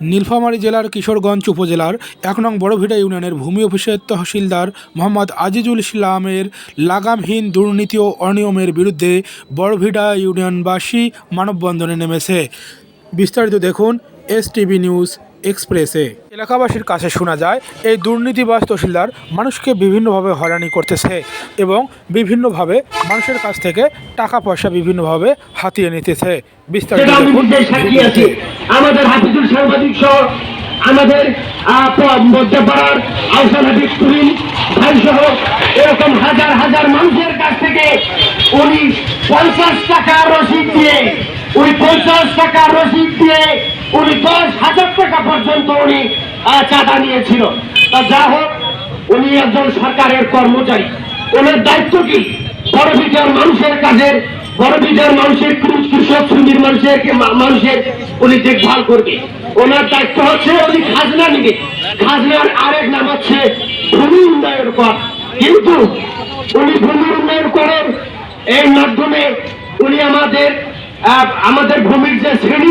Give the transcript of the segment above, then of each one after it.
নীলফামারী জেলার কিশোরগঞ্জ উপজেলার এক নং বড়ভিটা ইউনিয়নের ভূমি অফিসের তহসিলদার মোহাম্মদ আজিজুল ইসলামের লাগামহীন দুর্নীতি ও অনিয়মের বিরুদ্ধে বড়ভিটা ইউনিয়নবাসী মানববন্ধনে নেমেছে। বিস্তারিত দেখুন এস টিভি নিউজ এক্সপ্রেসে। এলাকাবাসীর কাছে শোনা যায় এই দুর্নীতিবাজ তহসিলদার মানুষকে বিভিন্নভাবে হয়রানি করতেছে এবং বিভিন্নভাবে মানুষের কাছ থেকে টাকা পয়সা বিভিন্নভাবে হাতিয়ে নিতেছে। বিস্তারিত আমাদের সাক্ষী আছে। আমাদের হাফিজুল সাংবাদিক সহ আমাদের মধ্যপাড়ার আহসান হাবিব তুহিন ভাই সহ এরকম হাজার হাজার মানুষের কাছ থেকে উনি পঞ্চাশ টাকা রসিদ দিয়ে উনি পঞ্চাশ টাকা রসিদ দিয়ে উনি দশ হাজার টাকা পর্যন্ত উনি চাঁদা নিয়েছিল। তা যা হোক, উনি একজন সরকারের কর্মচারী। ওনার দায়িত্ব কি? বড় বিচার মানুষের কাজের বড় বিচার মানুষের, কৃষক শ্রেণির মানুষের মানুষের উনি দেখভাল করবে। ওনার দায়িত্ব হচ্ছে উনি খাজনা নিবে। খাজনার আরেক নাম হচ্ছে ভূমি উন্নয়ন কর। কিন্তু উনি ভূমি উন্নয়ন করেন, এর মাধ্যমে উনি আমাদের আমাদের ভূমির যে শ্রেণি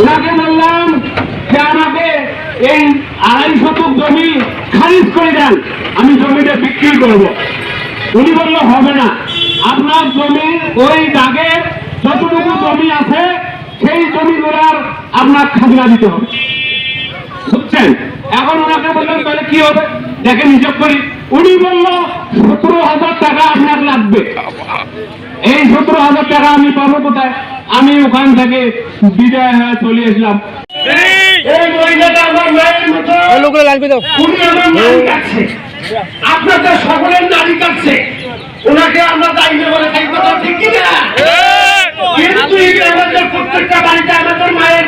ওনাকে বললাম যে আমাকে এই আড়াই শতক জমি খারিজ করে দেন, আমি জমিটা বিক্রি করব। উনি বলল, হবে না। আপনার জমির ওই দাগের যতটুকু জমি আছে, সেই জমিগুলার আপনার খাজনা দিতে হবে। বুঝছেন? এখন ওনাকে বললেন তাহলে কি হবে? দেখে হিসাব করি। উনি বলল, সতেরো হাজার টাকা আপনার লাগবে। এই সতেরো হাজার টাকা আমি পাবো কোথায়? আমি ওখান থেকে বিদায় হয়ে চলে আসলাম এই মহিলাটা আমার মায়ের মতো। উনি আমার নারী কাটছে আপনাদের সকলের নারী কাটছে ওনাকে আমরা বলে থাকি কথা ঠিক কিনা? কিন্তু আমাদের প্রত্যেকটা বাড়িতে আমাদের মায়ের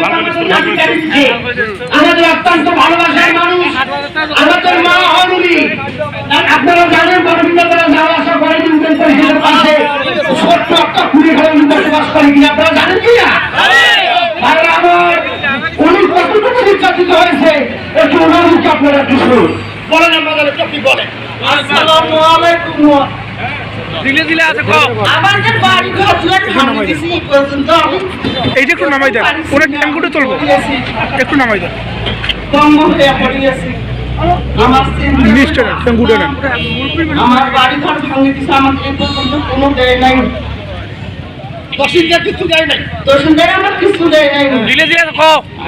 আমাদের অত্যন্ত ভালোবাসার মানুষ। আমাদের মা আর আপনারা জানেন বড়বিন্দা যাওয়া আসা করে ইউনিয়ন পরিষদের পাশে। ছোট্ট একটা কুড়ি ঘরে বসবাস করে কিনা আর আমার উনি কতটুকু নির্যাতিত হয়েছে একটু ওনার আপনারা একটু শুনুন বলেন আমাদের বাড়ি ঘর দিছি। এই পর্যন্ত আমি এইটা একটু নামাই দেন ওরা ট্যাঙ্কুটা তুলবো একটু নামাই দেন পঙ্গু হয়ে পড়িয়েছি আমার নেন বাড়ি ঘর ভাঙে দিছে আমাকে এই পর্যন্ত কোনো দেয় নাই। তসিলদার কিছু দেয় নাই? তহসিলদার আমার কিছু দেয় নাই।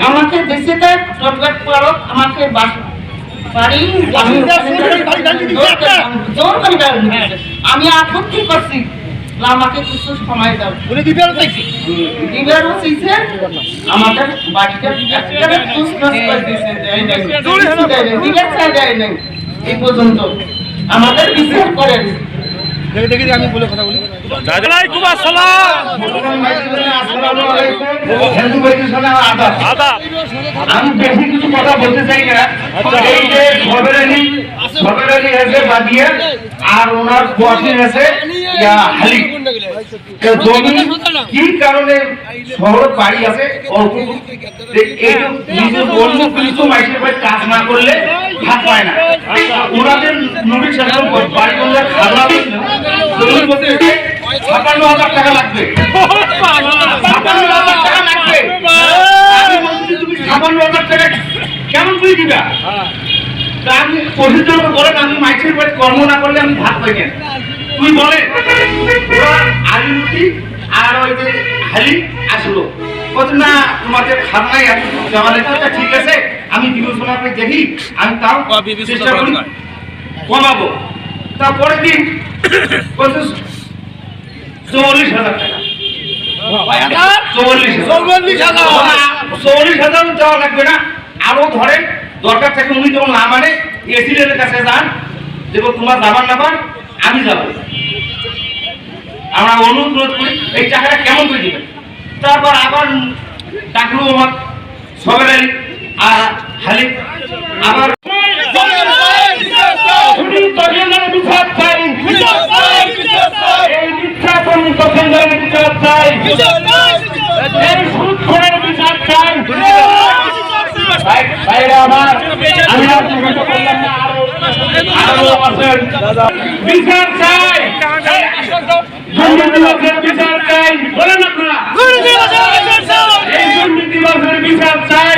আমাকে দেশে দেয় আমাকে বাস আমি দিছে। আমি আপত্তি করছি। আমাকে কিছু সময় দাও। উনি দিবেও চাইছি? দিবার হচ্ছে আমাদের বাড়িটা একেবারে তুসনাস করে দিয়েছে, দেয় নাই। দিবার দেয় এই পর্যন্ত। আমাদের বিচার করেন। আমি বেশি কিছু কথা বলতে চাই না এই যে সবের আলী সবের আলী আছে বাদিয়া আর ওনার কোয়াশিন আছে হালি। জমি কি কারণে শহর বাড়ি আছে? অল্প নিজের অন্য কিছু মাইসের ভাই কাজ না করলে ভাত পায় না। ওনাদের নবীর সাথে বাড়ি করলে খাওয়া ছাপান্ন হাজার টাকা লাগবে। ছাপান্ন হাজার টাকা লাগবে। আমি বলছি তুমি ছাপান্ন হাজার টাকা কেমন করে দিবা তা? আমি প্রসিদ্ধ বলেন আমি মাইকের বাড়ি কর্ম না করলে আমি ভাত পাই না তুই বলে ওরা আলিমুটি আর ওই যে হালি আসলো বলছে না তোমাদের খাতায় আমি ঠিক আছে? আমি বিবেচনা করে দেখি আমি তাও চেষ্টা করি কমাবো। তারপরে দিন বলছে চল্লিশ হাজার টাকা। চল্লিশ চল্লিশ হাজার। চল্লিশ হাজার। দেওয়া লাগবে না। আরও ধরেন, দরকার থাকে উনি যখন না মানে এসিডেন্টের কাছে যান দেখো তোমার যাবার না পান আমি যাব। আমরা অনুরোধ করি, এই টাকাটা কেমন করে দিবেন? তারপর আবার ডাকলু আমার সবের আর হালি আবার বিচার চাই। বিচার চাই। বিচার চাই। ভাই ভাইরা আমার আমি আপনাকে তো বললাম না আরও আরও আছেন। বিচার চাই। দুর্নীতিবাসের বিচার চাই। বলেন আপনারা। এই দুর্নীতিবাসের বিচার চাই।